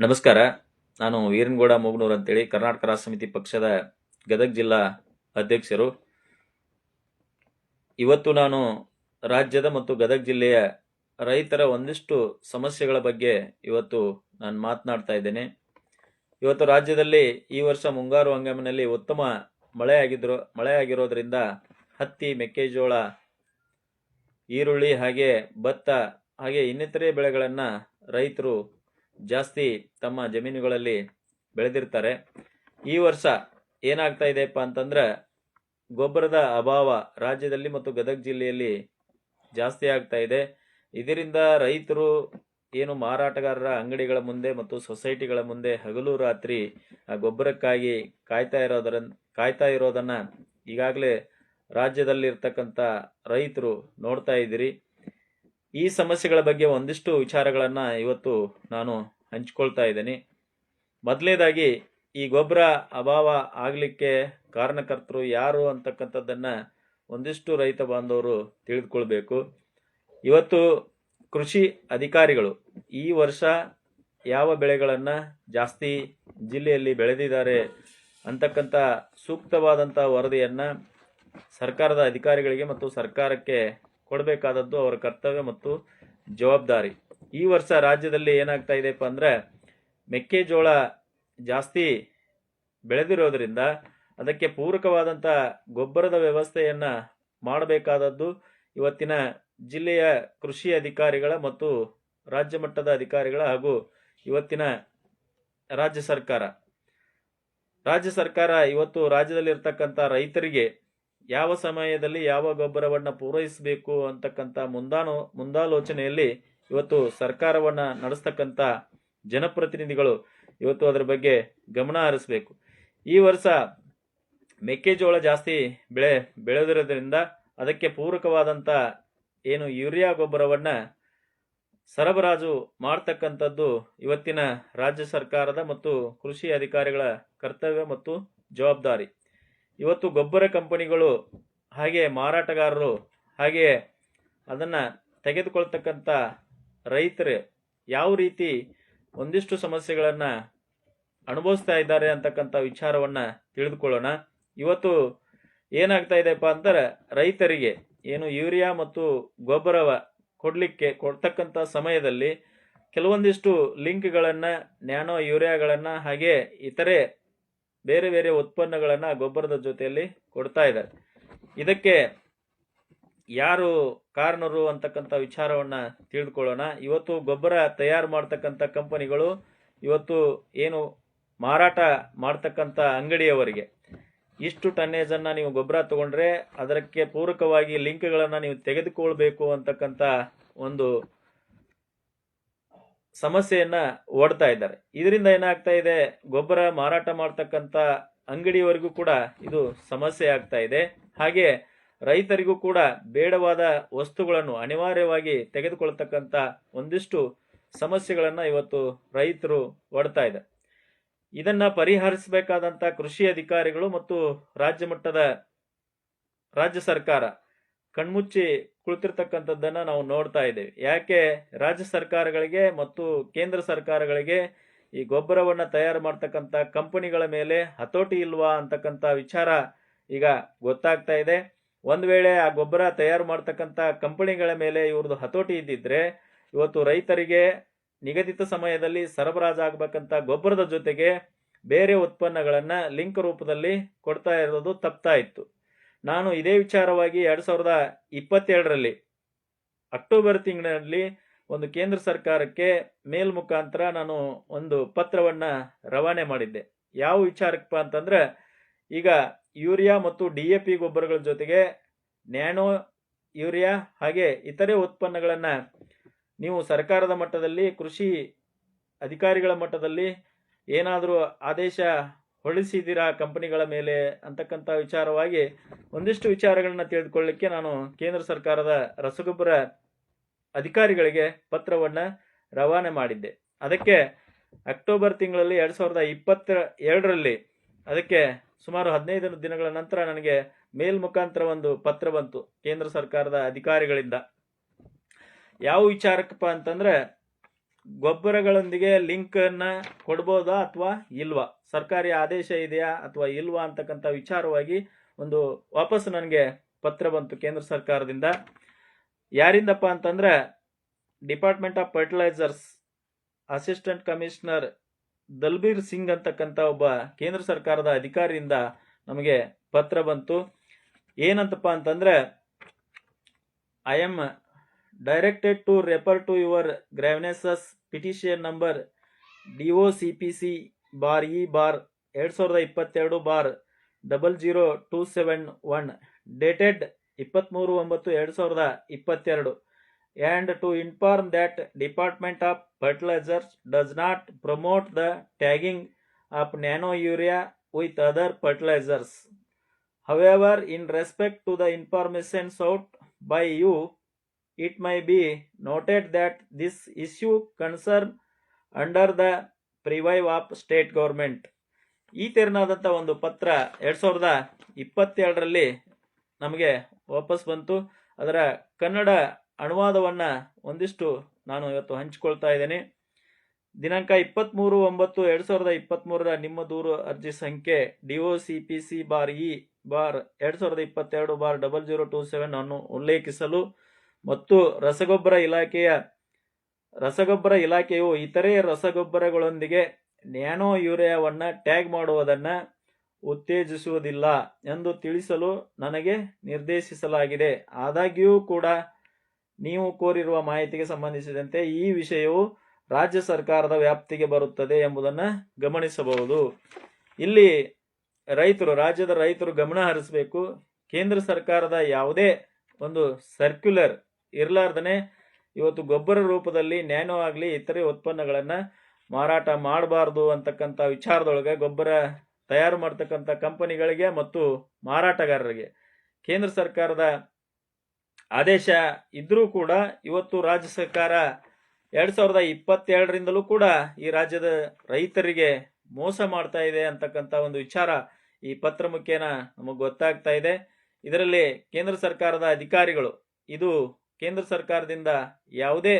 ನಮಸ್ಕಾರ. ನಾನು ವೀರನಗೌಡ ಮೂಗನೂರ್ ಅಂತೇಳಿ ಕರ್ನಾಟಕ ರಾಷ್ಟ್ರ ಸಮಿತಿ ಪಕ್ಷದ ಗದಗ ಜಿಲ್ಲಾ ಅಧ್ಯಕ್ಷರು. ಇವತ್ತು ನಾನು ರಾಜ್ಯದ ಮತ್ತು ಗದಗ ಜಿಲ್ಲೆಯ ರೈತರ ಒಂದಿಷ್ಟು ಸಮಸ್ಯೆಗಳ ಬಗ್ಗೆ ಇವತ್ತು ನಾನು ಮಾತನಾಡ್ತಾ ಇದ್ದೇನೆ. ಇವತ್ತು ರಾಜ್ಯದಲ್ಲಿ ಈ ವರ್ಷ ಮುಂಗಾರು ಹಂಗಾಮಿನಲ್ಲಿ ಉತ್ತಮ ಮಳೆಯಾಗಿದ್ರು ಆಗಿದ್ರು, ಮಳೆ ಆಗಿರೋದ್ರಿಂದ ಹತ್ತಿ, ಮೆಕ್ಕೆಜೋಳ, ಈರುಳ್ಳಿ ಹಾಗೆ ಭತ್ತ ಹಾಗೆ ಇನ್ನಿತರೆ ಬೆಳೆಗಳನ್ನು ರೈತರು ಜಾಸ್ತಿ ತಮ್ಮ ಜಮೀನುಗಳಲ್ಲಿ ಬೆಳೆದಿರ್ತಾರೆ. ಈ ವರ್ಷ ಏನಾಗ್ತಾ ಇದೆಯಪ್ಪ ಅಂತಂದ್ರೆ ಗೊಬ್ಬರದ ಅಭಾವ ರಾಜ್ಯದಲ್ಲಿ ಮತ್ತು ಗದಗ ಜಿಲ್ಲೆಯಲ್ಲಿ ಜಾಸ್ತಿ ಆಗ್ತಾ ಇದೆ. ಇದರಿಂದ ರೈತರು ಏನು ಮಾರಾಟಗಾರರ ಅಂಗಡಿಗಳ ಮುಂದೆ ಮತ್ತು ಸೊಸೈಟಿಗಳ ಮುಂದೆ ಹಗಲು ರಾತ್ರಿ ಆ ಗೊಬ್ಬರಕ್ಕಾಗಿ ಕಾಯ್ತಾ ಇರೋದರ, ಕಾಯ್ತಾ ಇರೋದನ್ನ ಈಗಾಗಲೇ ರಾಜ್ಯದಲ್ಲಿರ್ತಕ್ಕಂಥ ರೈತರು ನೋಡ್ತಾ ಇದ್ದೀರಿ. ಈ ಸಮಸ್ಯೆಗಳ ಬಗ್ಗೆ ಒಂದಿಷ್ಟು ವಿಚಾರಗಳನ್ನು ಇವತ್ತು ನಾನು ಹಂಚ್ಕೊಳ್ತಾ ಇದ್ದೀನಿ. ಮೊದಲನೇದಾಗಿ ಈ ಗೊಬ್ಬರ ಅಭಾವ ಆಗಲಿಕ್ಕೆ ಕಾರಣಕರ್ತರು ಯಾರು ಅಂತಕ್ಕಂಥದ್ದನ್ನು ಒಂದಿಷ್ಟು ರೈತ ಬಾಂಧವರು ತಿಳಿದುಕೊಳ್ಬೇಕು. ಇವತ್ತು ಕೃಷಿ ಅಧಿಕಾರಿಗಳು ಈ ವರ್ಷ ಯಾವ ಬೆಳೆಗಳನ್ನು ಜಾಸ್ತಿ ಜಿಲ್ಲೆಯಲ್ಲಿ ಬೆಳೆದಿದ್ದಾರೆ ಅಂತಕ್ಕಂಥ ಸೂಕ್ತವಾದಂಥ ವರದಿಯನ್ನು ಸರ್ಕಾರದ ಅಧಿಕಾರಿಗಳಿಗೆ ಮತ್ತು ಸರ್ಕಾರಕ್ಕೆ ಕೊಡಬೇಕಾದದ್ದು ಅವರ ಕರ್ತವ್ಯ ಮತ್ತು ಜವಾಬ್ದಾರಿ. ಈ ವರ್ಷ ರಾಜ್ಯದಲ್ಲಿ ಏನಾಗ್ತಾ ಇದೆಪ್ಪ ಅಂದ್ರೆ ಮೆಕ್ಕೆಜೋಳ ಜಾಸ್ತಿ ಬೆಳೆದಿರೋದ್ರಿಂದ ಅದಕ್ಕೆ ಪೂರಕವಾದಂಥ ಗೊಬ್ಬರದ ವ್ಯವಸ್ಥೆಯನ್ನು ಮಾಡಬೇಕಾದದ್ದು ಇವತ್ತಿನ ಜಿಲ್ಲೆಯ ಕೃಷಿ ಅಧಿಕಾರಿಗಳ ಮತ್ತು ರಾಜ್ಯ ಮಟ್ಟದ ಅಧಿಕಾರಿಗಳ ಹಾಗೂ ಇವತ್ತಿನ ರಾಜ್ಯ ಸರ್ಕಾರ. ರಾಜ್ಯ ಸರ್ಕಾರ ಇವತ್ತು ರಾಜ್ಯದಲ್ಲಿರ್ತಕ್ಕಂಥ ರೈತರಿಗೆ ಯಾವ ಸಮಯದಲ್ಲಿ ಯಾವ ಗೊಬ್ಬರವನ್ನು ಪೂರೈಸಬೇಕು ಅಂತಕ್ಕಂಥ ಮುಂದಾನು, ಮುಂದಾಲೋಚನೆಯಲ್ಲಿ ಇವತ್ತು ಸರ್ಕಾರವನ್ನ ನಡೆಸ್ತಕ್ಕಂಥ ಜನಪ್ರತಿನಿಧಿಗಳು ಇವತ್ತು ಅದರ ಬಗ್ಗೆ ಗಮನ ಹರಿಸಬೇಕು. ಈ ವರ್ಷ ಮೆಕ್ಕೆಜೋಳ ಜಾಸ್ತಿ ಬೆಳೆ ಬೆಳೆದಿರೋದ್ರಿಂದ ಅದಕ್ಕೆ ಪೂರಕವಾದಂಥ ಏನು ಯೂರಿಯಾ ಗೊಬ್ಬರವನ್ನ ಸರಬರಾಜು ಮಾಡ್ತಕ್ಕಂಥದ್ದು ಇವತ್ತಿನ ರಾಜ್ಯ ಸರ್ಕಾರದ ಮತ್ತು ಕೃಷಿ ಅಧಿಕಾರಿಗಳ ಕರ್ತವ್ಯ ಮತ್ತು ಜವಾಬ್ದಾರಿ. ಇವತ್ತು ಗೊಬ್ಬರ ಕಂಪನಿಗಳು ಹಾಗೆ ಮಾರಾಟಗಾರರು ಹಾಗೆ ಅದನ್ನು ತೆಗೆದುಕೊಳ್ತಕ್ಕಂಥ ರೈತರು ಯಾವ ರೀತಿ ಒಂದಿಷ್ಟು ಸಮಸ್ಯೆಗಳನ್ನು ಅನುಭವಿಸ್ತಾ ಇದ್ದಾರೆ ಅಂತಕ್ಕಂಥ ವಿಚಾರವನ್ನು ತಿಳಿದುಕೊಳ್ಳೋಣ. ಇವತ್ತು ಏನಾಗ್ತಾ ಇದೆಪ್ಪ ಅಂದ್ರೆ ರೈತರಿಗೆ ಏನು ಯೂರಿಯಾ ಮತ್ತು ಗೊಬ್ಬರವ ಕೊಡಲಿಕ್ಕೆ ಕೊಡ್ತಕ್ಕಂಥ ಸಮಯದಲ್ಲಿ ಕೆಲವೊಂದಿಷ್ಟು ಲಿಂಕ್ಗಳನ್ನು, ನ್ಯಾನೋ ಯೂರಿಯಾಗಳನ್ನು ಹಾಗೆ ಇತರೆ ಬೇರೆ ಬೇರೆ ಉತ್ಪನ್ನಗಳನ್ನು ಗೊಬ್ಬರದ ಜೊತೆಯಲ್ಲಿ ಕೊಡ್ತಾ ಇದ್ದಾರೆ. ಇದಕ್ಕೆ ಯಾರು ಕಾರಣರು ಅಂತಕ್ಕಂಥ ವಿಚಾರವನ್ನ ತಿಳಿದುಕೊಳ್ಳೋಣ. ಇವತ್ತು ಗೊಬ್ಬರ ತಯಾರು ಮಾಡ್ತಕ್ಕಂಥ ಕಂಪನಿಗಳು ಇವತ್ತು ಏನು ಮಾರಾಟ ಮಾಡ್ತಕ್ಕಂಥ ಅಂಗಡಿಯವರಿಗೆ ಇಷ್ಟು ಟನ್ನೇಜನ್ನು ನೀವು ಗೊಬ್ಬರ ತಗೊಂಡ್ರೆ ಅದಕ್ಕೆ ಪೂರಕವಾಗಿ ಲಿಂಕ್ಗಳನ್ನು ನೀವು ತೆಗೆದುಕೊಳ್ಬೇಕು ಅಂತಕ್ಕಂಥ ಒಂದು ಸಮಸ್ಯೆಯನ್ನ ಓಡ್ತಾ ಇದ್ದಾರೆ. ಇದರಿಂದ ಏನಾಗ್ತಾ ಇದೆ? ಗೊಬ್ಬರ ಮಾರಾಟ ಮಾಡ್ತಕ್ಕಂಥ ಅಂಗಡಿಯವರಿಗೂ ಕೂಡ ಇದು ಸಮಸ್ಯೆ ಆಗ್ತಾ ಇದೆ. ಹಾಗೆ ರೈತರಿಗೂ ಕೂಡ ಬೇಡವಾದ ವಸ್ತುಗಳನ್ನು ಅನಿವಾರ್ಯವಾಗಿ ತೆಗೆದುಕೊಳ್ತಕ್ಕಂಥ ಒಂದಿಷ್ಟು ಸಮಸ್ಯೆಗಳನ್ನು ಇವತ್ತು ರೈತರು ಒಡ್ತಾ ಇದ್ದಾರೆ ಇದನ್ನ ಪರಿಹರಿಸಬೇಕಾದಂತ ಕೃಷಿ ಅಧಿಕಾರಿಗಳು ಮತ್ತು ರಾಜ್ಯ ಮಟ್ಟದ ರಾಜ್ಯ ಸರ್ಕಾರ ಕಣ್ಮುಚ್ಚಿ ಕುಳಿತಿರ್ತಕ್ಕಂಥದ್ದನ್ನ ನಾವು ನೋಡ್ತಾ ಇದ್ದೇವೆ. ಯಾಕೆ? ರಾಜ್ಯ ಸರ್ಕಾರಗಳಿಗೆ ಮತ್ತು ಕೇಂದ್ರ ಸರ್ಕಾರಗಳಿಗೆ ಈ ಗೊಬ್ಬರವನ್ನು ತಯಾರು ಮಾಡ್ತಕ್ಕಂಥ ಕಂಪನಿಗಳ ಮೇಲೆ ಹತೋಟಿ ಇಲ್ವಾ ಅಂತಕ್ಕಂಥ ವಿಚಾರ ಈಗ ಗೊತ್ತಾಗ್ತಾ ಇದೆ. ಒಂದು ವೇಳೆ ಆ ಗೊಬ್ಬರ ತಯಾರು ಮಾಡ್ತಕ್ಕಂಥ ಕಂಪನಿಗಳ ಮೇಲೆ ಇವ್ರದ್ದು ಹತೋಟಿ ಇದ್ದಿದ್ರೆ ಇವತ್ತು ರೈತರಿಗೆ ನಿಗದಿತ ಸಮಯದಲ್ಲಿ ಸರಬರಾಜಾಗಬೇಕಂತ ಗೊಬ್ಬರದ ಜೊತೆಗೆ ಬೇರೆ ಉತ್ಪನ್ನಗಳನ್ನು ಲಿಂಕ್ ರೂಪದಲ್ಲಿ ಕೊಡ್ತಾ ಇರೋದು ತಪ್ತಾ ಇತ್ತು. ನಾನು ಇದೇ ವಿಚಾರವಾಗಿ ಎರಡು ಸಾವಿರದ ಇಪ್ಪತ್ತೆರಡರಲ್ಲಿ ಅಕ್ಟೋಬರ್ ತಿಂಗಳಲ್ಲಿ ಒಂದು ಕೇಂದ್ರ ಸರ್ಕಾರಕ್ಕೆ ಮೇಲ್ ಮುಖಾಂತರ ನಾನು ಒಂದು ಪತ್ರವನ್ನ ರವಾನೆ ಮಾಡಿದ್ದೆ. ಯಾವ ವಿಚಾರಕ್ಕಪ್ಪ ಅಂತಂದ್ರೆ, ಈಗ ಯೂರಿಯಾ ಮತ್ತು ಡಿ ಎ ಪಿ ಗೊಬ್ಬರಗಳ ಜೊತೆಗೆ ನ್ಯಾನೋ ಯೂರಿಯಾ ಹಾಗೆ ಇತರೆ ಉತ್ಪನ್ನಗಳನ್ನು ನೀವು ಸರ್ಕಾರದ ಮಟ್ಟದಲ್ಲಿ, ಕೃಷಿ ಅಧಿಕಾರಿಗಳ ಮಟ್ಟದಲ್ಲಿ ಏನಾದರೂ ಆದೇಶ ಹೊರಡಿಸಿದ್ದೀರಾ ಕಂಪನಿಗಳ ಮೇಲೆ ಅಂತಕ್ಕಂಥ ವಿಚಾರವಾಗಿ ಒಂದಿಷ್ಟು ವಿಚಾರಗಳನ್ನ ತಿಳಿದುಕೊಳ್ಳಿಕ್ಕೆ ನಾನು ಕೇಂದ್ರ ಸರ್ಕಾರದ ರಸಗೊಬ್ಬರ ಅಧಿಕಾರಿಗಳಿಗೆ ಪತ್ರವನ್ನ ರವಾನೆ ಮಾಡಿದ್ದೆ. ಅದಕ್ಕೆ ಅಕ್ಟೋಬರ್ ತಿಂಗಳಲ್ಲಿ ಎರಡು ಸಾವಿರದ ಇಪ್ಪತ್ತ ಎರಡರಲ್ಲಿ ಅದಕ್ಕೆ ಸುಮಾರು ಹದಿನೈದು ದಿನಗಳ ನಂತರ ನನಗೆ ಮೇಲ್ ಮುಖಾಂತರ ಒಂದು ಪತ್ರ ಬಂತು ಕೇಂದ್ರ ಸರ್ಕಾರದ ಅಧಿಕಾರಿಗಳಿಂದ. ಯಾವ ವಿಚಾರಕ್ಕಪ್ಪ ಅಂತಂದ್ರೆ ಗೊಬ್ಬರಗಳೊಂದಿಗೆ ಲಿಂಕ್ ಅನ್ನ ಕೊಡ್ಬೋದಾ ಅಥವಾ ಇಲ್ವಾ? ಸರ್ಕಾರಿ ಆದೇಶ ಇದೆಯಾ ಅಥವಾ ಇಲ್ವಾ ಅಂತಕ್ಕಂಥ ವಿಚಾರವಾಗಿ ಒಂದು ವಾಪಸ್ ನನಗೆ ಪತ್ರ ಬಂತು ಕೇಂದ್ರ ಸರ್ಕಾರದಿಂದ. ಯಾರಿಂದಪ್ಪ ಅಂತಂದ್ರೆ department of fertilisers assistant commissioner Dalbir Singh ಅಂತಕ್ಕಂಥ ಒಬ್ಬ ಕೇಂದ್ರ ಸರ್ಕಾರದ ಅಧಿಕಾರಿಯಿಂದ ನಮಗೆ ಪತ್ರ ಬಂತು. ಏನಂತಪ್ಪ ಅಂತಂದ್ರೆ I am directed to refer to your grievances petition number D O C P C bar E bar ಎರಡು ಸಾವಿರದ ಇಪ್ಪತ್ತೆರಡು bar double zero two seven one dated ಇಪ್ಪತ್ತ್ಮೂರು ಒಂಬತ್ತು ಎರಡು ಸಾವಿರದ ಇಪ್ಪತ್ತೆರಡು. And to inform that department of fertilisers does not promote the tagging of nano urea with other fertilisers however in respect to the informations out by you, it may be noted that this issue concern under the purview of state government. ಈ ತೆರನಾದಂಥ ಒಂದು ಪತ್ರ ಎರಡ್ ಸಾವಿರದ ಇಪ್ಪತ್ತೆರಡರಲ್ಲಿ ನಮಗೆ ವಾಪಸ್ ಬಂತು ಅದರ ಕನ್ನಡ ಅನುವಾದವನ್ನು ಒಂದಿಷ್ಟು ನಾನು ಇವತ್ತು ಹಂಚಿಕೊಳ್ತಾ ಇದ್ದೇನೆ ದಿನಾಂಕ ಇಪ್ಪತ್ತ್ಮೂರು ಒಂಬತ್ತು ಎರಡ್ ಸಾವಿರದ ಇಪ್ಪತ್ತ್ಮೂರರ ನಿಮ್ಮ ದೂರು ಅರ್ಜಿ ಸಂಖ್ಯೆ D O C P C bar E bar ಎರಡ್ ಸಾವಿರದ ಇಪ್ಪತ್ತೆರಡು bar double zero two seven ಅನ್ನು ಉಲ್ಲೇಖಿಸಲು ಮತ್ತು ರಸಗೊಬ್ಬರ ಇಲಾಖೆಯ, ರಸಗೊಬ್ಬರ ಇಲಾಖೆಯು ಇತರೆ ರಸಗೊಬ್ಬರಗಳೊಂದಿಗೆ ನ್ಯಾನೋ ಯೂರಿಯಾವನ್ನು ಟ್ಯಾಗ್ ಮಾಡುವುದನ್ನು ಉತ್ತೇಜಿಸುವುದಿಲ್ಲ ಎಂದು ತಿಳಿಸಲು ನನಗೆ ನಿರ್ದೇಶಿಸಲಾಗಿದೆ. ಆದಾಗ್ಯೂ ಕೂಡ ನೀವು ಕೋರಿರುವ ಮಾಹಿತಿಗೆ ಸಂಬಂಧಿಸಿದಂತೆ ಈ ವಿಷಯವು ರಾಜ್ಯ ಸರ್ಕಾರದ ವ್ಯಾಪ್ತಿಗೆ ಬರುತ್ತದೆ ಎಂಬುದನ್ನು ಗಮನಿಸಬಹುದು. ಇಲ್ಲಿ ರೈತರು, ರಾಜ್ಯದ ರೈತರು ಗಮನ ಹರಿಸಬೇಕು. ಕೇಂದ್ರ ಸರ್ಕಾರದ ಯಾವುದೇ ಒಂದು ಸರ್ಕ್ಯುಲರ್ ಇರಲಾರ್ದನೆ ಇವತ್ತು ಗೊಬ್ಬರ ರೂಪದಲ್ಲಿ ನ್ಯಾನೋ ಆಗಲಿ ಇತರೆ ಉತ್ಪನ್ನಗಳನ್ನು ಮಾರಾಟ ಮಾಡಬಾರ್ದು ಅಂತಕ್ಕಂಥ ವಿಚಾರದೊಳಗೆ ಗೊಬ್ಬರ ತಯಾರು ಮಾಡ್ತಕ್ಕಂಥ ಕಂಪನಿಗಳಿಗೆ ಮತ್ತು ಮಾರಾಟಗಾರರಿಗೆ. ಕೇಂದ್ರ ಸರ್ಕಾರದ ಆದೇಶ ಇದ್ರೂ ಕೂಡ ಇವತ್ತು ರಾಜ್ಯ ಸರ್ಕಾರ ಎರಡು ಸಾವಿರದ ಇಪ್ಪತ್ತೆರಡರಿಂದಲೂ ಕೂಡ ಈ ರಾಜ್ಯದ ರೈತರಿಗೆ ಮೋಸ ಮಾಡ್ತಾ ಇದೆ ಅಂತಕ್ಕಂಥ ಒಂದು ವಿಚಾರ ಈ ಪತ್ರ ಮುಖೇನ ನಮಗೆ ಗೊತ್ತಾಗ್ತಾ ಇದೆ. ಇದರಲ್ಲಿ ಕೇಂದ್ರ ಸರ್ಕಾರದ ಅಧಿಕಾರಿಗಳು, ಇದು ಕೇಂದ್ರ ಸರ್ಕಾರದಿಂದ ಯಾವುದೇ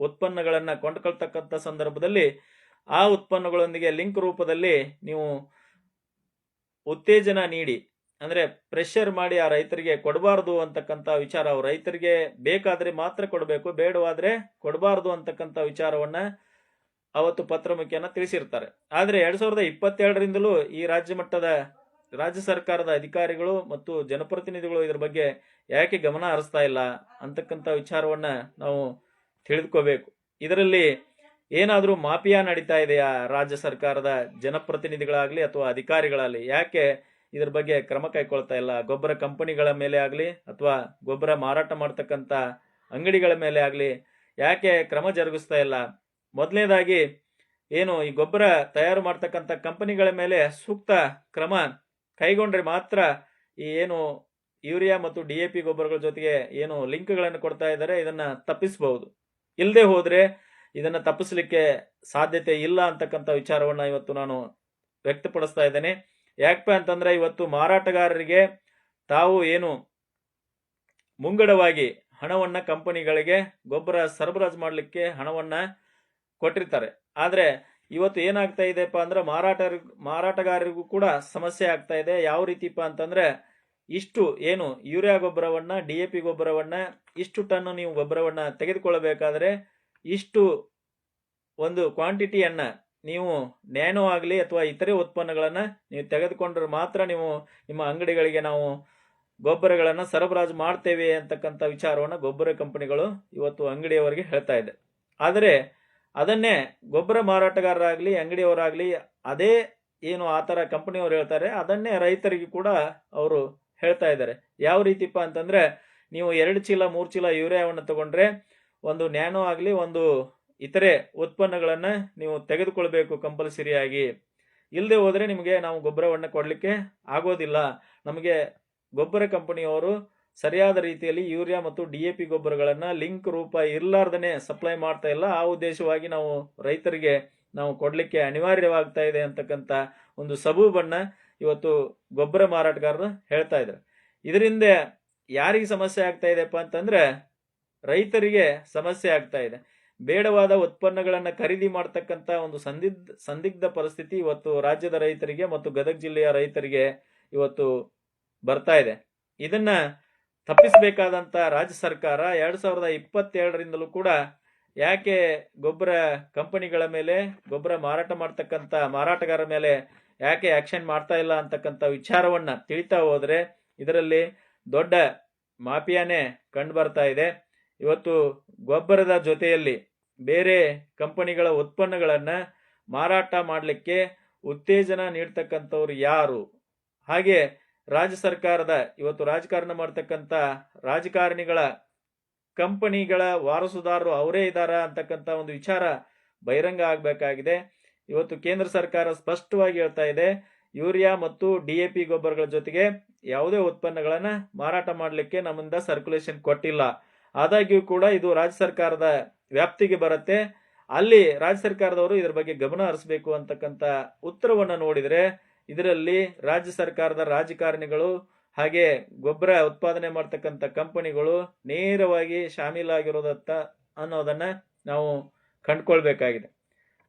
ಉತ್ಪನ್ನಗಳನ್ನು ಕೊಂಡ್ಕೊಳ್ತಕ್ಕಂಥ ಸಂದರ್ಭದಲ್ಲಿ ಆ ಉತ್ಪನ್ನಗಳೊಂದಿಗೆ ಲಿಂಕ್ ರೂಪದಲ್ಲಿ ನೀವು ಉತ್ತೇಜನ ನೀಡಿ, ಅಂದರೆ ಪ್ರೆಷರ್ ಮಾಡಿ ಆ ರೈತರಿಗೆ ಕೊಡಬಾರ್ದು ಅಂತಕ್ಕಂಥ ವಿಚಾರ ರೈತರಿಗೆ ಬೇಕಾದರೆ ಮಾತ್ರ ಕೊಡಬೇಕು, ಬೇಡವಾದರೆ ಕೊಡಬಾರ್ದು ಅಂತಕ್ಕಂಥ ವಿಚಾರವನ್ನು ಅವತ್ತು ಪತ್ರ ಮುಖ್ಯನ ತಿಳಿಸಿರ್ತಾರೆ. ಆದರೆ ಎರಡು ಸಾವಿರದ ಇಪ್ಪತ್ತೆರಡರಿಂದಲೂ ಈ ರಾಜ್ಯ ಮಟ್ಟದ ರಾಜ್ಯ ಸರ್ಕಾರದ ಅಧಿಕಾರಿಗಳು ಮತ್ತು ಜನಪ್ರತಿನಿಧಿಗಳು ಇದರ ಬಗ್ಗೆ ಯಾಕೆ ಗಮನ ಹರಿಸ್ತಾ ಇಲ್ಲ ಅಂತಕ್ಕಂಥ ವಿಚಾರವನ್ನ ನಾವು ತಿಳಿದುಕೋಬೇಕು. ಇದರಲ್ಲಿ ಏನಾದರೂ ಮಾಫಿಯಾ ನಡೀತಾ ಇದೆಯಾ ರಾಜ್ಯ ಸರ್ಕಾರದ ಜನಪ್ರತಿನಿಧಿಗಳಾಗಲಿ ಅಥವಾ ಅಧಿಕಾರಿಗಳಾಗಲಿ? ಯಾಕೆ ಇದ್ರ ಬಗ್ಗೆ ಕ್ರಮ ಕೈಗೊಳ್ತಾ ಇಲ್ಲ? ಗೊಬ್ಬರ ಕಂಪನಿಗಳ ಮೇಲೆ ಆಗಲಿ ಅಥವಾ ಗೊಬ್ಬರ ಮಾರಾಟ ಮಾಡ್ತಕ್ಕಂಥ ಅಂಗಡಿಗಳ ಮೇಲೆ ಆಗಲಿ ಯಾಕೆ ಕ್ರಮ ಜರುಗಿಸ್ತಾ ಇಲ್ಲ? ಮೊದಲನೇದಾಗಿ ಏನು ಈ ಗೊಬ್ಬರ ತಯಾರು ಮಾಡ್ತಕ್ಕಂಥ ಕಂಪನಿಗಳ ಮೇಲೆ ಸೂಕ್ತ ಕ್ರಮ ಕೈಗೊಂಡ್ರೆ ಮಾತ್ರ ಈ ಏನು ಯೂರಿಯಾ ಮತ್ತು ಡಿ ಎ ಪಿ ಗೊಬ್ಬರಗಳ ಜೊತೆಗೆ ಏನು ಲಿಂಕ್ಗಳನ್ನು ಕೊಡ್ತಾ ಇದ್ದಾರೆ, ಇದನ್ನ ತಪ್ಪಿಸಬಹುದು. ಇಲ್ಲದೆ ಹೋದ್ರೆ ಇದನ್ನ ತಪ್ಪಿಸಲಿಕ್ಕೆ ಸಾಧ್ಯತೆ ಇಲ್ಲ ಅಂತಕ್ಕಂಥ ವಿಚಾರವನ್ನ ಇವತ್ತು ನಾನು ವ್ಯಕ್ತಪಡಿಸ್ತಾ ಇದ್ದೇನೆ. ಯಾಕಪ್ಪ ಅಂತಂದ್ರೆ ಇವತ್ತು ಮಾರಾಟಗಾರರಿಗೆ ತಾವು ಏನು ಮುಂಗಡವಾಗಿ ಹಣವನ್ನ ಕಂಪನಿಗಳಿಗೆ ಗೊಬ್ಬರ ಸರಬರಾಜು ಮಾಡಲಿಕ್ಕೆ ಹಣವನ್ನ ಕೊಟ್ಟಿರ್ತಾರೆ. ಆದ್ರೆ ಇವತ್ತು ಏನಾಗ್ತಾ ಇದೆಪ್ಪ ಅಂದ್ರೆ ಮಾರಾಟ ಮಾರಾಟಗಾರರಿಗೂ ಕೂಡ ಸಮಸ್ಯೆ ಆಗ್ತಾ ಇದೆ. ಯಾವ ರೀತಿಪ್ಪ ಅಂತಂದ್ರೆ ಇಷ್ಟು ಏನು ಯೂರಿಯಾ ಗೊಬ್ಬರವನ್ನ, ಡಿ ಎ ಪಿ ಗೊಬ್ಬರವನ್ನ, ಇಷ್ಟು ಟನ್ ನೀವು ಗೊಬ್ಬರವನ್ನ ತೆಗೆದುಕೊಳ್ಳಬೇಕಾದ್ರೆ ಇಷ್ಟು ಒಂದು ಕ್ವಾಂಟಿಟಿಯನ್ನ ನೀವು ನ್ಯಾನೋ ಆಗಲಿ ಅಥವಾ ಇತರೆ ಉತ್ಪನ್ನಗಳನ್ನ ನೀವು ತೆಗೆದುಕೊಂಡ್ರೆ ಮಾತ್ರ ನೀವು ನಿಮ್ಮ ಅಂಗಡಿಗಳಿಗೆ ನಾವು ಗೊಬ್ಬರಗಳನ್ನು ಸರಬರಾಜು ಮಾಡ್ತೇವೆ ಅಂತಕ್ಕಂಥ ವಿಚಾರವನ್ನ ಗೊಬ್ಬರ ಕಂಪನಿಗಳು ಇವತ್ತು ಅಂಗಡಿಯವರಿಗೆ ಹೇಳ್ತಾ ಇದೆ. ಆದರೆ ಅದನ್ನೇ ಗೊಬ್ಬರ ಮಾರಾಟಗಾರರಾಗಲಿ, ಅಂಗಡಿಯವರಾಗಲಿ, ಅದೇ ಏನು ಆ ಥರ ಕಂಪನಿಯವರು ಹೇಳ್ತಾರೆ, ಅದನ್ನೇ ರೈತರಿಗೆ ಕೂಡ ಅವರು ಹೇಳ್ತಾ ಇದ್ದಾರೆ. ಯಾವ ರೀತಿಪ್ಪ ಅಂತಂದರೆ, ನೀವು ಎರಡು ಚೀಲ, ಮೂರು ಚೀಲ ಯೂರಿಯಾವನ್ನು ತಗೊಂಡ್ರೆ, ಒಂದು ನ್ಯಾನೋ ಆಗಲಿ, ಒಂದು ಇತರೆ ಉತ್ಪನ್ನಗಳನ್ನು ನೀವು ತೆಗೆದುಕೊಳ್ಬೇಕು ಕಂಪಲ್ಸರಿಯಾಗಿ. ಇಲ್ಲದೆ ಹೋದರೆ ನಿಮಗೆ ನಾವು ಗೊಬ್ಬರವನ್ನು ಕೊಡಲಿಕ್ಕೆ ಆಗೋದಿಲ್ಲ. ನಮಗೆ ಗೊಬ್ಬರ ಕಂಪನಿಯವರು ಸರಿಯಾದ ರೀತಿಯಲ್ಲಿ ಯೂರಿಯಾ ಮತ್ತು ಡಿ ಎ ಪಿ ಗೊಬ್ಬರಗಳನ್ನು ಲಿಂಕ್ ರೂಪ ಇರಲಾರ್ದನೆ ಸಪ್ಲೈ ಮಾಡ್ತಾ ಇಲ್ಲ. ಆ ಉದ್ದೇಶವಾಗಿ ನಾವು ರೈತರಿಗೆ ನಾವು ಕೊಡ್ಲಿಕ್ಕೆ ಅನಿವಾರ್ಯವಾಗ್ತಾ ಇದೆ ಅಂತಕ್ಕಂಥ ಒಂದು ಸಬೂಬನ್ನು ಇವತ್ತು ಗೊಬ್ಬರ ಮಾರಾಟಗಾರರು ಹೇಳ್ತಾ ಇದ್ದಾರೆ. ಇದರಿಂದ ಯಾರಿಗೆ ಸಮಸ್ಯೆ ಆಗ್ತಾ ಇದೆಪ್ಪ ಅಂತಂದ್ರೆ ರೈತರಿಗೆ ಸಮಸ್ಯೆ ಆಗ್ತಾ ಇದೆ. ಬೇಡವಾದ ಉತ್ಪನ್ನಗಳನ್ನು ಖರೀದಿ ಮಾಡ್ತಕ್ಕಂಥ ಒಂದು ಸಂದಿಗ್, ಸಂದಿಗ್ಧ ಪರಿಸ್ಥಿತಿ ಇವತ್ತು ರಾಜ್ಯದ ರೈತರಿಗೆ ಮತ್ತು ಗದಗ ಜಿಲ್ಲೆಯ ರೈತರಿಗೆ ಇವತ್ತು ಬರ್ತಾ ಇದೆ. ಇದನ್ನ ತಪ್ಪಿಸಬೇಕಾದಂತ ರಾಜ್ಯ ಸರ್ಕಾರ ಎರಡ್ ಸಾವಿರದ ಇಪ್ಪತ್ತೆರಡರಿಂದಲೂ ಕೂಡ ಯಾಕೆ ಗೊಬ್ಬರ ಕಂಪನಿಗಳ ಮೇಲೆ, ಗೊಬ್ಬರ ಮಾರಾಟ ಮಾಡ್ತಕ್ಕಂಥ ಮಾರಾಟಗಾರರ ಮೇಲೆ ಯಾಕೆ ಆಕ್ಷನ್ ಮಾಡ್ತಾ ಇಲ್ಲ ಅಂತಕ್ಕಂಥ ವಿಚಾರವನ್ನ ತಿಳಿತಾ ಹೋದರೆ ಇದರಲ್ಲಿ ದೊಡ್ಡ ಮಾಫಿಯಾನೇ ಕಂಡು ಬರ್ತಾ ಇದೆ. ಇವತ್ತು ಗೊಬ್ಬರದ ಜೊತೆಯಲ್ಲಿ ಬೇರೆ ಕಂಪನಿಗಳ ಉತ್ಪನ್ನಗಳನ್ನ ಮಾರಾಟ ಮಾಡಲಿಕ್ಕೆ ಉತ್ತೇಜನ ನೀಡ್ತಕ್ಕಂಥವ್ರು ಯಾರು? ಹಾಗೆ ರಾಜ್ಯ ಸರ್ಕಾರದ ಇವತ್ತು ರಾಜಕಾರಣ ಮಾಡ್ತಕ್ಕಂಥ ರಾಜಕಾರಣಿಗಳ ಕಂಪನಿಗಳ ವಾರಸುದಾರರು ಅವರೇ ಇದ್ದಾರ ಅಂತಕ್ಕಂಥ ಒಂದು ವಿಚಾರ ಬಹಿರಂಗ ಆಗಬೇಕಾಗಿದೆ. ಇವತ್ತು ಕೇಂದ್ರ ಸರ್ಕಾರ ಸ್ಪಷ್ಟವಾಗಿ ಹೇಳ್ತಾ ಇದೆ, ಯೂರಿಯಾ ಮತ್ತು ಡಿ ಎ ಪಿ ಗೊಬ್ಬರಗಳ ಜೊತೆಗೆ ಯಾವುದೇ ಉತ್ಪನ್ನಗಳನ್ನು ಮಾರಾಟ ಮಾಡಲಿಕ್ಕೆ ನಮ್ಮಿಂದ ಸರ್ಕ್ಯುಲೇಷನ್ ಕೊಟ್ಟಿಲ್ಲ. ಆದಾಗ್ಯೂ ಕೂಡ ಇದು ರಾಜ್ಯ ಸರ್ಕಾರದ ವ್ಯಾಪ್ತಿಗೆ ಬರುತ್ತೆ. ಅಲ್ಲಿ ರಾಜ್ಯ ಸರ್ಕಾರದವರು ಇದರ ಬಗ್ಗೆ ಗಮನ ಹರಿಸಬೇಕು ಅಂತಕ್ಕಂಥ ಉತ್ತರವನ್ನು ನೋಡಿದ್ರೆ ಇದರಲ್ಲಿ ರಾಜ್ಯ ಸರ್ಕಾರದ ರಾಜಕಾರಣಿಗಳು ಹಾಗೆ ಗೊಬ್ಬರ ಉತ್ಪಾದನೆ ಮಾಡ್ತಕ್ಕಂಥ ಕಂಪನಿಗಳು ನೇರವಾಗಿ ಶಾಮೀಲಾಗಿರೋದತ್ತ ಅನ್ನೋದನ್ನ ನಾವು ಕಂಡ್ಕೊಳ್ಬೇಕಾಗಿದೆ.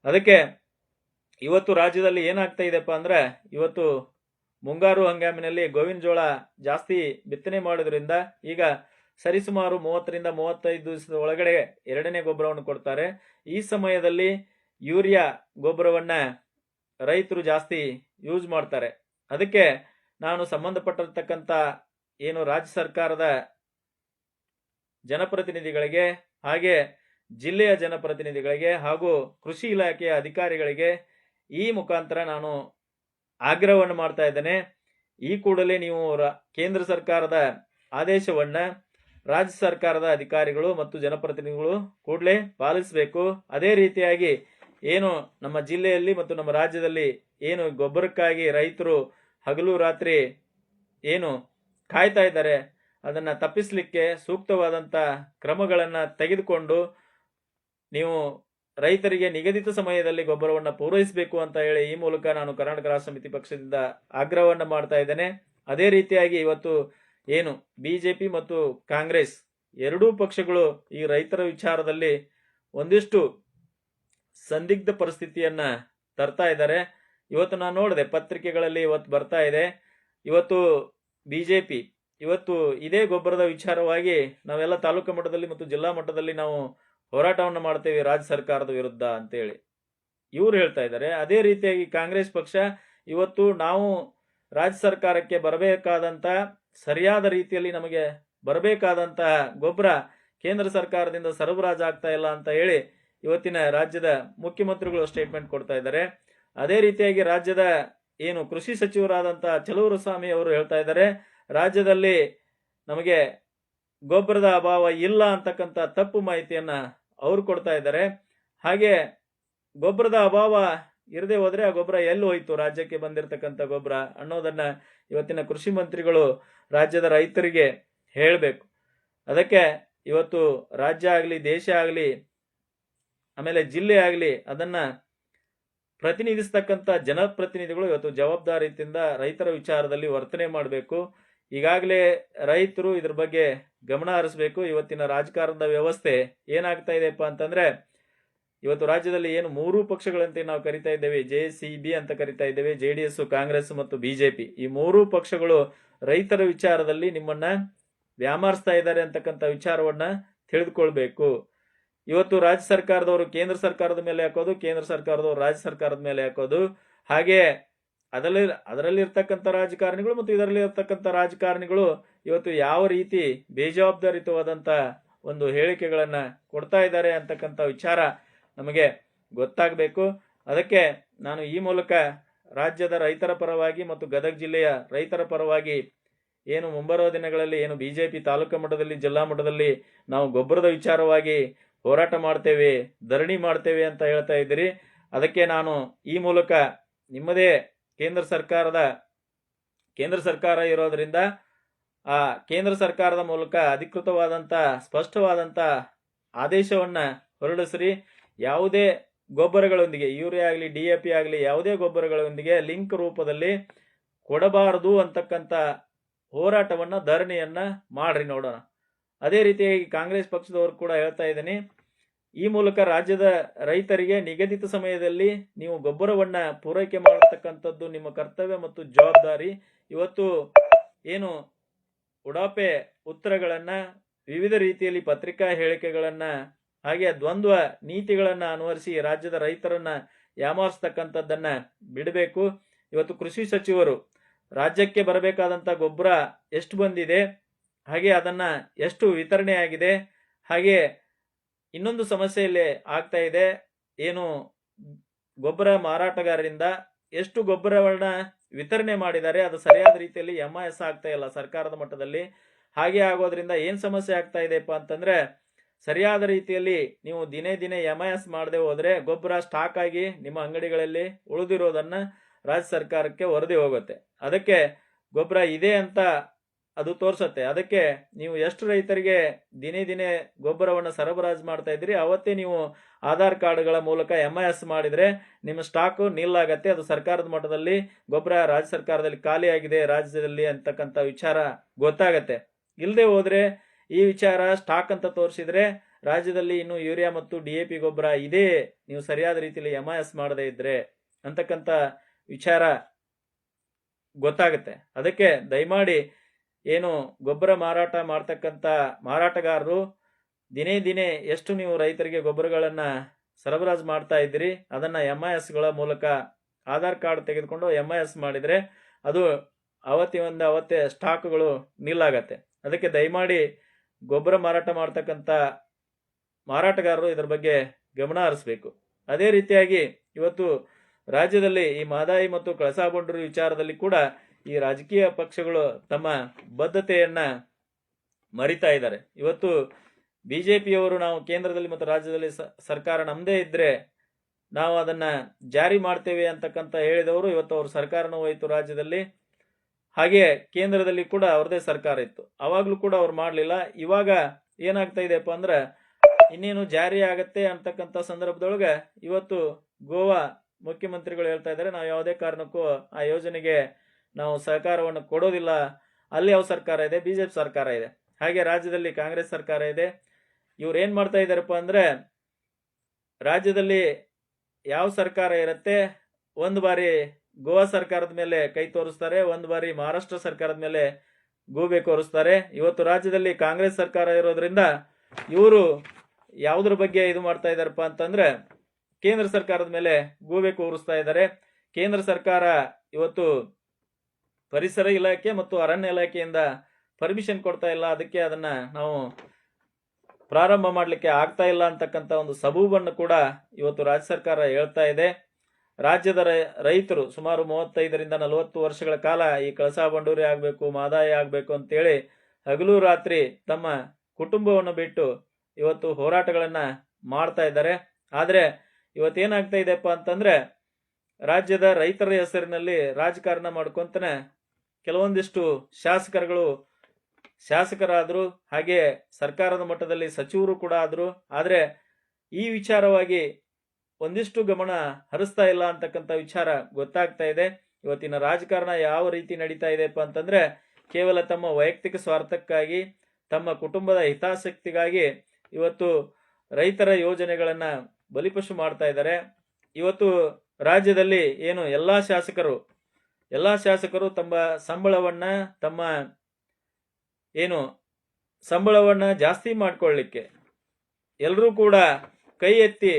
ಅದಕ್ಕೆ ಇವತ್ತು ರಾಜ್ಯದಲ್ಲಿ ಏನಾಗ್ತಾ ಇದೆಪ್ಪ ಅಂದ್ರೆ ಇವತ್ತು ಮುಂಗಾರು ಹಂಗಾಮಿನಲ್ಲಿ ಗೋವಿನ ಜೋಳ ಜಾಸ್ತಿ ಬಿತ್ತನೆ ಮಾಡೋದ್ರಿಂದ ಈಗ ಸರಿಸುಮಾರು ಮೂವತ್ತರಿಂದ ಮೂವತ್ತೈದು ದಿವಸದ ಒಳಗಡೆ ಎರಡನೇ ಗೊಬ್ಬರವನ್ನು ಕೊಡ್ತಾರೆ. ಈ ಸಮಯದಲ್ಲಿ ಯೂರಿಯಾ ಗೊಬ್ಬರವನ್ನ ರೈತರು ಜಾಸ್ತಿ ಯೂಸ್ ಮಾಡ್ತಾರೆ. ಅದಕ್ಕೆ ನಾನು ಸಂಬಂಧಪಟ್ಟಿರ್ತಕ್ಕಂಥ ಏನು ರಾಜ್ಯ ಸರ್ಕಾರದ ಜನಪ್ರತಿನಿಧಿಗಳಿಗೆ ಹಾಗೆ ಜಿಲ್ಲೆಯ ಜನಪ್ರತಿನಿಧಿಗಳಿಗೆ ಹಾಗೂ ಕೃಷಿ ಇಲಾಖೆಯ ಅಧಿಕಾರಿಗಳಿಗೆ ಈ ಮುಖಾಂತರ ನಾನು ಆಗ್ರಹವನ್ನು ಮಾಡ್ತಾ ಇದ್ದೇನೆ. ಈ ಕೂಡಲೇ ನೀವು ಕೇಂದ್ರ ಸರ್ಕಾರದ ಆದೇಶವನ್ನು ರಾಜ್ಯ ಸರ್ಕಾರದ ಅಧಿಕಾರಿಗಳು ಮತ್ತು ಜನಪ್ರತಿನಿಧಿಗಳು ಕೂಡಲೇ ಪಾಲಿಸಬೇಕು. ಅದೇ ರೀತಿಯಾಗಿ ಏನು ನಮ್ಮ ಜಿಲ್ಲೆಯಲ್ಲಿ ಮತ್ತು ನಮ್ಮ ರಾಜ್ಯದಲ್ಲಿ ಏನು ಗೊಬ್ಬರಕ್ಕಾಗಿ ರೈತರು ಹಗಲು ರಾತ್ರಿ ಏನು ಕಾಯ್ತಾ ಇದ್ದಾರೆ, ಅದನ್ನು ತಪ್ಪಿಸಲಿಕ್ಕೆ ಸೂಕ್ತವಾದಂಥ ಕ್ರಮಗಳನ್ನು ತೆಗೆದುಕೊಂಡು ನೀವು ರೈತರಿಗೆ ನಿಗದಿತ ಸಮಯದಲ್ಲಿ ಗೊಬ್ಬರವನ್ನು ಪೂರೈಸಬೇಕು ಅಂತ ಹೇಳಿ ಈ ಮೂಲಕ ನಾನು ಕರ್ನಾಟಕ ರಾಷ್ಟ್ರ ಸಮಿತಿ ಪಕ್ಷದಿಂದ ಆಗ್ರಹವನ್ನು ಮಾಡ್ತಾ ಇದ್ದೇನೆ. ಅದೇ ರೀತಿಯಾಗಿ ಇವತ್ತು ಏನು ಬಿಜೆಪಿ ಮತ್ತು ಕಾಂಗ್ರೆಸ್ ಎರಡೂ ಪಕ್ಷಗಳು ಈ ರೈತರ ವಿಚಾರದಲ್ಲಿ ಒಂದಿಷ್ಟು ಸಂದಿಗ್ಧ ಪರಿಸ್ಥಿತಿಯನ್ನ ತರ್ತಾ ಇದ್ದಾರೆ. ಇವತ್ತು ನಾನು ನೋಡಿದೆ, ಪತ್ರಿಕೆಗಳಲ್ಲಿ ಇವತ್ತು ಬರ್ತಾ ಇದೆ. ಇವತ್ತು ಬಿಜೆಪಿ, ಇವತ್ತು ಇದೇ ಗೊಬ್ಬರದ ವಿಚಾರವಾಗಿ ನಾವೆಲ್ಲ ತಾಲೂಕು ಮಟ್ಟದಲ್ಲಿ ಮತ್ತು ಜಿಲ್ಲಾ ಮಟ್ಟದಲ್ಲಿ ನಾವು ಹೋರಾಟವನ್ನು ಮಾಡ್ತೇವೆ ರಾಜ್ಯ ಸರ್ಕಾರದ ವಿರುದ್ಧ ಅಂತೇಳಿ. ಇವ್ರು ಹೇಳ್ತಾ ಇದ್ದಾರೆ. ಅದೇ ರೀತಿಯಾಗಿ ಕಾಂಗ್ರೆಸ್ ಪಕ್ಷ ಇವತ್ತು ನಾವು ರಾಜ್ಯ ಸರ್ಕಾರಕ್ಕೆ ಬರಬೇಕಾದಂತ ಸರಿಯಾದ ರೀತಿಯಲ್ಲಿ ನಮಗೆ ಬರಬೇಕಾದಂತಹ ಗೊಬ್ಬರ ಕೇಂದ್ರ ಸರ್ಕಾರದಿಂದ ಸರಬರಾಜು ಆಗ್ತಾ ಇಲ್ಲ ಅಂತ ಹೇಳಿ ಇವತ್ತಿನ ರಾಜ್ಯದ ಮುಖ್ಯಮಂತ್ರಿಗಳು ಸ್ಟೇಟ್ಮೆಂಟ್ ಕೊಡ್ತಾ ಇದ್ದಾರೆ. ಅದೇ ರೀತಿಯಾಗಿ ರಾಜ್ಯದ ಏನು ಕೃಷಿ ಸಚಿವರಾದಂತ ಚಲೂರು ಸ್ವಾಮಿ ಅವರು ಹೇಳ್ತಾ ಇದ್ದಾರೆ, ರಾಜ್ಯದಲ್ಲಿ ನಮಗೆ ಗೊಬ್ಬರದ ಅಭಾವ ಇಲ್ಲ ಅಂತಕ್ಕಂಥ ತಪ್ಪು ಮಾಹಿತಿಯನ್ನ ಅವರು ಕೊಡ್ತಾ ಇದ್ದಾರೆ. ಹಾಗೆ ಗೊಬ್ಬರದ ಅಭಾವ ಇರದೆ ಹೋದ್ರೆ ಆ ಗೊಬ್ಬರ ಎಲ್ಲಿ ಹೋಯ್ತು? ರಾಜ್ಯಕ್ಕೆ ಬಂದಿರತಕ್ಕಂಥ ಗೊಬ್ಬರ ಅನ್ನೋದನ್ನ ಇವತ್ತಿನ ಕೃಷಿ ಮಂತ್ರಿಗಳು ರಾಜ್ಯದ ರೈತರಿಗೆ ಹೇಳಬೇಕು. ಅದಕ್ಕೆ ಇವತ್ತು ರಾಜ್ಯ ಆಗಲಿ, ದೇಶ ಆಗಲಿ ಆಮೇಲೆ ಜಿಲ್ಲೆ ಆಗಲಿ ಅದನ್ನ ಪ್ರತಿನಿಧಿಸ್ತಕ್ಕಂಥ ಜನಪ್ರತಿನಿಧಿಗಳು ಇವತ್ತು ಜವಾಬ್ದಾರಿಯಿಂದ ರೈತರ ವಿಚಾರದಲ್ಲಿ ವರ್ತನೆ ಮಾಡಬೇಕು. ಈಗಾಗಲೇ ರೈತರು ಇದ್ರ ಬಗ್ಗೆ ಗಮನ ಹರಿಸಬೇಕು. ಇವತ್ತಿನ ರಾಜಕಾರಣದ ವ್ಯವಸ್ಥೆ ಏನಾಗ್ತಾ ಇದೆಪ್ಪ ಅಂತಂದ್ರೆ, ಇವತ್ತು ರಾಜ್ಯದಲ್ಲಿ ಏನು ಮೂರು ಪಕ್ಷಗಳಂತೆ ನಾವು ಕರಿತಾ ಇದ್ದೇವೆ. ಜೆ ಸಿ ಬಿ ಅಂತ ಕರಿತಾ ಇದ್ದೇವೆ. ಜೆ ಡಿ ಎಸ್, ಕಾಂಗ್ರೆಸ್ ಮತ್ತು ಬಿಜೆಪಿ ಈ ಮೂರು ಪಕ್ಷಗಳು ರೈತರ ವಿಚಾರದಲ್ಲಿ ನಿಮ್ಮನ್ನ ವ್ಯಾಮಾರಿಸ್ತಾ ಇದ್ದಾರೆ ಅಂತಕ್ಕಂಥ ವಿಚಾರವನ್ನ ತಿಳಿದುಕೊಳ್ಬೇಕು. ಇವತ್ತು ರಾಜ್ಯ ಸರ್ಕಾರದವರು ಕೇಂದ್ರ ಸರ್ಕಾರದ ಮೇಲೆ ಹಾಕೋದು, ಕೇಂದ್ರ ಸರ್ಕಾರದವರು ರಾಜ್ಯ ಸರ್ಕಾರದ ಮೇಲೆ ಹಾಕೋದು. ಹಾಗೆ ಅದರಲ್ಲಿ ಅದರಲ್ಲಿ ಇರ್ತಕ್ಕಂಥ ರಾಜಕಾರಣಿಗಳು ಮತ್ತು ಇದರಲ್ಲಿ ಇರ್ತಕ್ಕಂಥ ರಾಜಕಾರಣಿಗಳು ಇವತ್ತು ಯಾವ ರೀತಿ ಬೇಜವಾಬ್ದಾರಿತವಾದಂತ ಒಂದು ಹೇಳಿಕೆಗಳನ್ನು ಕೊಡ್ತಾ ಇದ್ದಾರೆ ಅಂತಕ್ಕಂಥ ವಿಚಾರ ನಮಗೆ ಗೊತ್ತಾಗಬೇಕು. ಅದಕ್ಕೆ ನಾನು ಈ ಮೂಲಕ ರಾಜ್ಯದ ರೈತರ ಪರವಾಗಿ ಮತ್ತು ಗದಗ ಜಿಲ್ಲೆಯ ರೈತರ ಪರವಾಗಿ ಏನು ಮುಂಬರುವ ದಿನಗಳಲ್ಲಿ ಏನು ಬಿಜೆಪಿ ತಾಲೂಕು ಮಟ್ಟದಲ್ಲಿ, ಜಿಲ್ಲಾ ಮಟ್ಟದಲ್ಲಿ ನಾವು ಗೊಬ್ಬರದ ವಿಚಾರವಾಗಿ ಹೋರಾಟ ಮಾಡ್ತೇವೆ, ಧರಣಿ ಮಾಡ್ತೇವೆ ಅಂತ ಹೇಳ್ತಾ ಇದ್ದೀರಿ. ಅದಕ್ಕೆ ನಾನು ಈ ಮೂಲಕ ನಿಮ್ಮದೇ ಕೇಂದ್ರ ಸರ್ಕಾರದ, ಕೇಂದ್ರ ಸರ್ಕಾರ ಇರೋದರಿಂದ, ಆ ಕೇಂದ್ರ ಸರ್ಕಾರದ ಮೂಲಕ ಅಧಿಕೃತವಾದಂತ, ಸ್ಪಷ್ಟವಾದಂತ ಆದೇಶವನ್ನ ಹೊರಡಿಸ್ರಿ. ಯಾವುದೇ ಗೊಬ್ಬರಗಳೊಂದಿಗೆ, ಯೂರಿಯಾ ಆಗಲಿ, ಡಿ ಎ ಪಿ ಆಗಲಿ, ಯಾವುದೇ ಗೊಬ್ಬರಗಳೊಂದಿಗೆ ಲಿಂಕ್ ರೂಪದಲ್ಲಿ ಕೊಡಬಾರದು ಅಂತಕ್ಕಂಥ ಹೋರಾಟವನ್ನ, ಧರಣಿಯನ್ನ ಮಾಡ್ರಿ ನೋಡೋಣ. ಅದೇ ರೀತಿಯಾಗಿ ಕಾಂಗ್ರೆಸ್ ಪಕ್ಷದವರು ಕೂಡ ಹೇಳ್ತಾ ಇದ್ದೀನಿ, ಈ ಮೂಲಕ ರಾಜ್ಯದ ರೈತರಿಗೆ ನಿಗದಿತ ಸಮಯದಲ್ಲಿ ನೀವು ಗೊಬ್ಬರವನ್ನು ಪೂರೈಕೆ ಮಾಡತಕ್ಕಂಥದ್ದು ನಿಮ್ಮ ಕರ್ತವ್ಯ ಮತ್ತು ಜವಾಬ್ದಾರಿ. ಇವತ್ತು ಏನು ಉಡಾಪೆ ಉತ್ತರಗಳನ್ನು, ವಿವಿಧ ರೀತಿಯಲ್ಲಿ ಪತ್ರಿಕಾ ಹೇಳಿಕೆಗಳನ್ನು, ಹಾಗೆ ದ್ವಂದ್ವ ನೀತಿಗಳನ್ನು ಅನುವರಿಸಿ ರಾಜ್ಯದ ರೈತರನ್ನ ಯಾಮಾರಿಸ್ತಕ್ಕಂಥದ್ದನ್ನು ಬಿಡಬೇಕು. ಇವತ್ತು ಕೃಷಿ ಸಚಿವರು ರಾಜ್ಯಕ್ಕೆ ಬರಬೇಕಾದಂತ ಗೊಬ್ಬರ ಎಷ್ಟು ಬಂದಿದೆ ಹಾಗೆ ಅದನ್ನ ಎಷ್ಟು ವಿತರಣೆ ಆಗಿದೆ, ಹಾಗೆ ಇನ್ನೊಂದು ಸಮಸ್ಯೆ ಇಲ್ಲಿ ಆಗ್ತಾ ಇದೆ. ಏನು ಗೊಬ್ಬರ ಮಾರಾಟಗಾರರಿಂದ ಎಷ್ಟು ಗೊಬ್ಬರವನ್ನ ವಿತರಣೆ ಮಾಡಿದ್ದಾರೆ, ಅದು ಸರಿಯಾದ ರೀತಿಯಲ್ಲಿ ಎಂ ಎಸ್ ಆಗ್ತಾ ಇಲ್ಲ ಸರ್ಕಾರದ ಮಟ್ಟದಲ್ಲಿ. ಹಾಗೆ ಆಗೋದ್ರಿಂದ ಏನ್ ಸಮಸ್ಯೆ ಆಗ್ತಾ ಇದೆಪ್ಪ ಅಂತಂದ್ರೆ, ಸರಿಯಾದ ರೀತಿಯಲ್ಲಿ ನೀವು ದಿನೇ ದಿನೇ ಎಂ ಎಸ್ ಮಾಡದೆ ಹೋದ್ರೆ ಗೊಬ್ಬರ ಸ್ಟಾಕ್ ಆಗಿ ನಿಮ್ಮ ಅಂಗಡಿಗಳಲ್ಲಿ ಉಳಿದಿರೋದನ್ನ ರಾಜ್ಯ ಸರ್ಕಾರಕ್ಕೆ ವರದಿ ಹೋಗುತ್ತೆ. ಅದಕ್ಕೆ ಗೊಬ್ಬರ ಇದೆ ಅಂತ ಅದು ತೋರ್ಸತ್ತೆ. ಅದಕ್ಕೆ ನೀವು ಎಷ್ಟು ರೈತರಿಗೆ ದಿನೇ ದಿನೇ ಗೊಬ್ಬರವನ್ನು ಸರಬರಾಜು ಮಾಡ್ತಾ ಇದ್ರಿ ಅವತ್ತೇ ನೀವು ಆಧಾರ್ ಕಾರ್ಡ್ಗಳ ಮೂಲಕ ಎಂ ಎಸ್ ಮಾಡಿದ್ರೆ ನಿಮ್ಮ ಸ್ಟಾಕ್ ನಿಲ್ಲಾಗತ್ತೆ. ಅದು ಸರ್ಕಾರದ ಮಟ್ಟದಲ್ಲಿ ಗೊಬ್ಬರ ರಾಜ್ಯ ಸರ್ಕಾರದಲ್ಲಿ ಖಾಲಿಯಾಗಿದೆ ರಾಜ್ಯದಲ್ಲಿ ಅಂತಕ್ಕಂಥ ವಿಚಾರ ಗೊತ್ತಾಗತ್ತೆ. ಇಲ್ಲದೆ ಹೋದರೆ ಈ ವಿಚಾರ ಸ್ಟಾಕ್ ಅಂತ ತೋರಿಸಿದ್ರೆ ರಾಜ್ಯದಲ್ಲಿ ಇನ್ನು ಯೂರಿಯಾ ಮತ್ತು ಡಿ ಎ ಪಿ ಗೊಬ್ಬರ ಇದೆ. ನೀವು ಸರಿಯಾದ ರೀತಿಯಲ್ಲಿ ಐ ಎಸ್ ಮಾಡದೇ ಇದ್ರೆ ಅಂತಕ್ಕಂಥ ವಿಚಾರ ಗೊತ್ತಾಗುತ್ತೆ. ಅದಕ್ಕೆ ದಯಮಾಡಿ ಏನು ಗೊಬ್ಬರ ಮಾರಾಟ ಮಾಡ್ತಕ್ಕಂಥ ಮಾರಾಟಗಾರರು ದಿನೇ ದಿನೇ ಎಷ್ಟು ನೀವು ರೈತರಿಗೆ ಗೊಬ್ಬರಗಳನ್ನು ಸರಬರಾಜು ಮಾಡ್ತಾ ಇದ್ದೀರಿ, ಅದನ್ನ ಎಂ ಐ ಎಸ್ಗಳ ಮೂಲಕ ಆಧಾರ್ ಕಾರ್ಡ್ ತೆಗೆದುಕೊಂಡು ಎಂ ಐ ಎಸ್ ಮಾಡಿದರೆ ಅದು ಅವತ್ತಿಂದ ಅವತ್ತೇ ಸ್ಟಾಕ್ಗಳು ನಿಲ್ಲಾಗತ್ತೆ. ಅದಕ್ಕೆ ದಯಮಾಡಿ ಗೊಬ್ಬರ ಮಾರಾಟ ಮಾಡ್ತಕ್ಕಂಥ ಮಾರಾಟಗಾರರು ಇದರ ಬಗ್ಗೆ ಗಮನ ಹರಿಸಬೇಕು. ಅದೇ ರೀತಿಯಾಗಿ ಇವತ್ತು ರಾಜ್ಯದಲ್ಲಿ ಈ ಮಾದಾಯಿ ಮತ್ತು ಕಳಸಾ ಬಂಡೂರು ವಿಚಾರದಲ್ಲಿ ಕೂಡ ಈ ರಾಜಕೀಯ ಪಕ್ಷಗಳು ತಮ್ಮ ಬದ್ಧತೆಯನ್ನ ಮರಿತಾ ಇದ್ದಾರೆ. ಇವತ್ತು ಬಿಜೆಪಿಯವರು ನಾವು ಕೇಂದ್ರದಲ್ಲಿ ಮತ್ತು ರಾಜ್ಯದಲ್ಲಿ ಸರ್ಕಾರ ನಮ್ಮದೇ ಇದ್ರೆ ನಾವು ಅದನ್ನ ಜಾರಿ ಮಾಡ್ತೇವೆ ಅಂತಕ್ಕಂತ ಹೇಳಿದವರು ಇವತ್ತು ಅವರು ಸರ್ಕಾರನೂ ಹೋಯಿತು ರಾಜ್ಯದಲ್ಲಿ. ಹಾಗೆ ಕೇಂದ್ರದಲ್ಲಿ ಕೂಡ ಅವ್ರದೇ ಸರ್ಕಾರ ಇತ್ತು. ಅವಾಗಲೂ ಕೂಡ ಅವ್ರು ಮಾಡಲಿಲ್ಲ. ಇವಾಗ ಏನಾಗ್ತಾ ಇದೆಯಪ್ಪ ಅಂದ್ರೆ ಇನ್ನೇನು ಜಾರಿ ಆಗತ್ತೆ ಅಂತಕ್ಕಂಥ ಸಂದರ್ಭದೊಳಗೆ ಇವತ್ತು ಗೋವಾ ಮುಖ್ಯಮಂತ್ರಿಗಳು ಹೇಳ್ತಾ ಇದ್ದಾರೆ. ನಾವು ಯಾವುದೇ ಕಾರಣಕ್ಕೂ ಆ ಯೋಜನೆಗೆ ನಾವು ಸಹಕಾರವನ್ನು ಕೊಡೋದಿಲ್ಲ. ಅಲ್ಲಿ ಯಾವ ಸರ್ಕಾರ ಇದೆ, ಬಿಜೆಪಿ ಸರ್ಕಾರ ಇದೆ. ಹಾಗೆ ರಾಜ್ಯದಲ್ಲಿ ಕಾಂಗ್ರೆಸ್ ಸರ್ಕಾರ ಇದೆ. ಇವ್ರು ಏನು ಮಾಡ್ತಾ ಇದ್ದಾರಪ್ಪ ಅಂದ್ರೆ, ರಾಜ್ಯದಲ್ಲಿ ಯಾವ ಸರ್ಕಾರ ಇರುತ್ತೆ, ಒಂದು ಬಾರಿ ಗೋವಾ ಸರ್ಕಾರದ ಮೇಲೆ ಕೈ ತೋರಿಸ್ತಾರೆ, ಒಂದು ಬಾರಿ ಮಹಾರಾಷ್ಟ್ರ ಸರ್ಕಾರದ ಮೇಲೆ ಗೂಬೆ ಕೋರಿಸ್ತಾರೆ. ಇವತ್ತು ರಾಜ್ಯದಲ್ಲಿ ಕಾಂಗ್ರೆಸ್ ಸರ್ಕಾರ ಇರೋದ್ರಿಂದ ಇವರು ಯಾವುದ್ರ ಬಗ್ಗೆ ಇದು ಮಾಡ್ತಾ ಇದ್ದಾರಪ್ಪ ಅಂತಂದ್ರೆ, ಕೇಂದ್ರ ಸರ್ಕಾರದ ಮೇಲೆ ಗೂಬೆ ಕೋರಿಸ್ತಾ ಇದ್ದಾರೆ. ಕೇಂದ್ರ ಸರ್ಕಾರ ಇವತ್ತು ಪರಿಸರ ಇಲಾಖೆ ಮತ್ತು ಅರಣ್ಯ ಇಲಾಖೆಯಿಂದ ಪರ್ಮಿಷನ್ ಕೊಡ್ತಾ ಇಲ್ಲ. ಅದಕ್ಕೆ ಅದನ್ನ ನಾವು ಪ್ರಾರಂಭ ಮಾಡಲಿಕ್ಕೆ ಆಗ್ತಾ ಇಲ್ಲ ಅಂತಕ್ಕಂಥ ಒಂದು ಸಬೂಬನ್ನು ಕೂಡ ಇವತ್ತು ರಾಜ್ಯ ಸರ್ಕಾರ ಹೇಳ್ತಾ ಇದೆ. ರಾಜ್ಯದ ರೈತರು ಸುಮಾರು ಮೂವತ್ತೈದರಿಂದ ನಲವತ್ತು ವರ್ಷಗಳ ಕಾಲ ಈ ಕಳಸಾ ಬಂಡೂರಿ ಆಗಬೇಕು, ಮಾದಾಯ ಆಗಬೇಕು ಅಂತೇಳಿ ಹಗಲು ರಾತ್ರಿ ತಮ್ಮ ಕುಟುಂಬವನ್ನು ಬಿಟ್ಟು ಇವತ್ತು ಹೋರಾಟಗಳನ್ನು ಮಾಡ್ತಾ ಇದ್ದಾರೆ. ಆದರೆ ಇವತ್ತೇನಾಗ್ತಾ ಇದೆಪ್ಪ ಅಂತಂದರೆ ರಾಜ್ಯದ ರೈತರ ಹೆಸರಿನಲ್ಲಿ ರಾಜಕಾರಣ ಮಾಡ್ಕೊಂತನೆ ಕೆಲವೊಂದಿಷ್ಟು ಶಾಸಕರುಗಳು ಶಾಸಕರಾದರು, ಹಾಗೆ ಸರ್ಕಾರದ ಮಟ್ಟದಲ್ಲಿ ಸಚಿವರು ಕೂಡ ಆದರು. ಆದರೆ ಈ ವಿಚಾರವಾಗಿ ಒಂದಿಷ್ಟು ಗಮನ ಹರಿಸ್ತಾ ಇಲ್ಲ ಅಂತಕ್ಕಂಥ ವಿಚಾರ ಗೊತ್ತಾಗ್ತಾ ಇದೆ. ಇವತ್ತಿನ ರಾಜಕಾರಣ ಯಾವ ರೀತಿ ನಡೀತಾ ಇದೆಪ್ಪ ಅಂತಂದ್ರೆ, ಕೇವಲ ತಮ್ಮ ವೈಯಕ್ತಿಕ ಸ್ವಾರ್ಥಕ್ಕಾಗಿ, ತಮ್ಮ ಕುಟುಂಬದ ಹಿತಾಸಕ್ತಿಗಾಗಿ ಇವತ್ತು ರೈತರ ಯೋಜನೆಗಳನ್ನು ಬಲಿಪಶು ಮಾಡ್ತಾ ಇದ್ದಾರೆ. ಇವತ್ತು ರಾಜ್ಯದಲ್ಲಿ ಏನು ಎಲ್ಲಾ ಶಾಸಕರು ಎಲ್ಲಾ ಶಾಸಕರು ತಮ್ಮ ಸಂಬಳವನ್ನ, ತಮ್ಮ ಏನು ಸಂಬಳವನ್ನ ಜಾಸ್ತಿ ಮಾಡ್ಕೊಳ್ಳಿಕ್ಕೆ ಎಲ್ಲರೂ ಕೂಡ ಕೈ ಎತ್ತಿ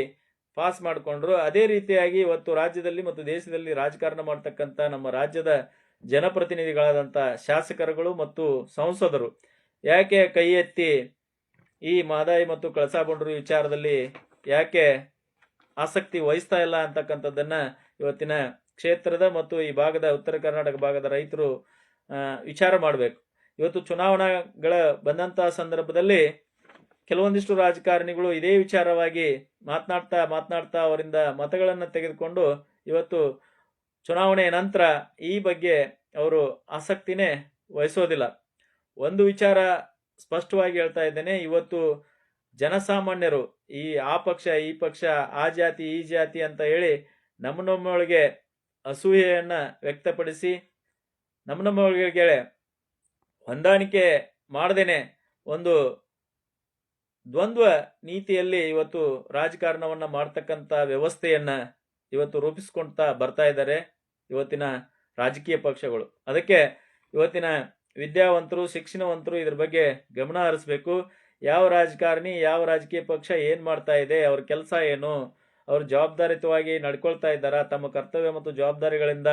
ಪಾಸ್ ಮಾಡಿಕೊಂಡ್ರು. ಅದೇ ರೀತಿಯಾಗಿ ಇವತ್ತು ರಾಜ್ಯದಲ್ಲಿ ಮತ್ತು ದೇಶದಲ್ಲಿ ರಾಜಕಾರಣ ಮಾಡ್ತಕ್ಕಂಥ ನಮ್ಮ ರಾಜ್ಯದ ಜನಪ್ರತಿನಿಧಿಗಳಾದಂಥ ಶಾಸಕರುಗಳು ಮತ್ತು ಸಂಸದರು ಯಾಕೆ ಕೈ ಎತ್ತಿ ಈ ಮಾದಾಯಿ ಮತ್ತು ಕಳಸಾ ಬಂಡೂರು ವಿಚಾರದಲ್ಲಿ ಯಾಕೆ ಆಸಕ್ತಿ ವಹಿಸ್ತಾ ಇಲ್ಲ ಅಂತಕ್ಕಂಥದ್ದನ್ನ ಇವತ್ತಿನ ಕ್ಷೇತ್ರದ ಮತ್ತು ಈ ಭಾಗದ ಉತ್ತರ ಕರ್ನಾಟಕ ಭಾಗದ ರೈತರು ವಿಚಾರ ಮಾಡಬೇಕು. ಇವತ್ತು ಚುನಾವಣೆಗಳ ಬಂದಂತಹ ಸಂದರ್ಭದಲ್ಲಿ ಕೆಲವೊಂದಿಷ್ಟು ರಾಜಕಾರಣಿಗಳು ಇದೇ ವಿಚಾರವಾಗಿ ಮಾತನಾಡ್ತಾ ಮಾತನಾಡ್ತಾ ಅವರಿಂದ ಮತಗಳನ್ನು ತೆಗೆದುಕೊಂಡು ಇವತ್ತು ಚುನಾವಣೆಯ ನಂತರ ಈ ಬಗ್ಗೆ ಅವರು ಆಸಕ್ತಿನೇ ವಹಿಸೋದಿಲ್ಲ. ಒಂದು ವಿಚಾರ ಸ್ಪಷ್ಟವಾಗಿ ಹೇಳ್ತಾ ಇದ್ದೇನೆ, ಇವತ್ತು ಜನಸಾಮಾನ್ಯರು ಈ ಆ ಪಕ್ಷ, ಈ ಪಕ್ಷ, ಆ ಜಾತಿ, ಈ ಜಾತಿ ಅಂತ ಹೇಳಿ ನಮ್ಮ ನಮ್ಮೊಳಗೆ ಅಸೂಯೆಯನ್ನ ವ್ಯಕ್ತಪಡಿಸಿ ನಮ್ಮ ನಮ್ಮಗಳಿಗೆ ಹೊಂದಾಣಿಕೆ ಮಾಡದೇನೆ ಒಂದು ದ್ವಂದ್ವ ನೀತಿಯಲ್ಲಿ ಇವತ್ತು ರಾಜಕಾರಣವನ್ನ ಮಾಡ್ತಕ್ಕಂಥ ವ್ಯವಸ್ಥೆಯನ್ನ ಇವತ್ತು ರೂಪಿಸ್ಕೊಳ್ತಾ ಬರ್ತಾ ಇದ್ದಾರೆ ಇವತ್ತಿನ ರಾಜಕೀಯ ಪಕ್ಷಗಳು. ಅದಕ್ಕೆ ಇವತ್ತಿನ ವಿದ್ಯಾವಂತರು, ಶಿಕ್ಷಣವಂತರು ಇದ್ರ ಬಗ್ಗೆ ಗಮನ ಹರಿಸ್ಬೇಕು. ಯಾವ ರಾಜಕಾರಣಿ, ಯಾವ ರಾಜಕೀಯ ಪಕ್ಷ ಏನ್ ಮಾಡ್ತಾ ಇದೆ, ಅವ್ರ ಕೆಲಸ ಏನು ಅವ್ರು ಜವಾಬ್ದಾರಿತವಾಗಿ ನಡ್ಕೊಳ್ತಾ ಇದ್ದಾರಾ ತಮ್ಮ ಕರ್ತವ್ಯ ಮತ್ತು ಜವಾಬ್ದಾರಿಗಳಿಂದ